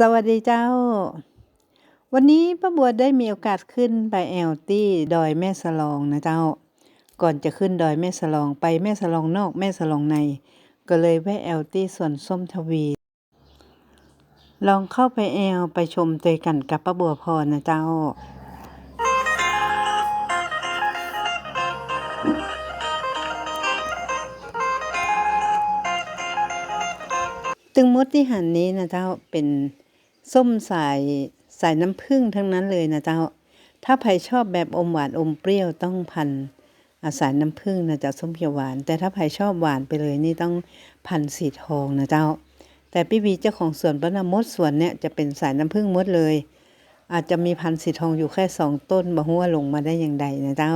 สวัสดีเจ้า วันนี้ป้าบัวได้มีโอกาสขึ้นไปแอลตี้ดอยแม่สลองนะเจ้า ก่อนจะขึ้นดอยแม่สลองไปแม่สลองนอกแม่สลองใน ก็เลยแวะแอลตี้สวนส้มทวี ลองเข้าไปแอลไปชมเตยกันกับป้าบัวพรนะเจ้าตึงมดที่หันนี้นะเจ้าเป็น ส้มสายสายน้ำผึ้งทั้งนั้นเลยนะเจ้า ถ้าใครชอบแบบอมหวานอมเปรี้ยวต้องพันอาสายน้ำผึ้งนะเจ้าส้มเขียวหวาน แต่ถ้าใครชอบหวานไปเลยนี่ต้องพันสีทองนะเจ้า แต่พี่บีเจ้าของสวนปนามดสวนเนี่ยจะเป็นสายน้ำผึ้งมดเลย อาจจะมีพันสีทองอยู่แค่สองต้นบ่ฮู้ว่าลงมาได้อย่างใดนะเจ้า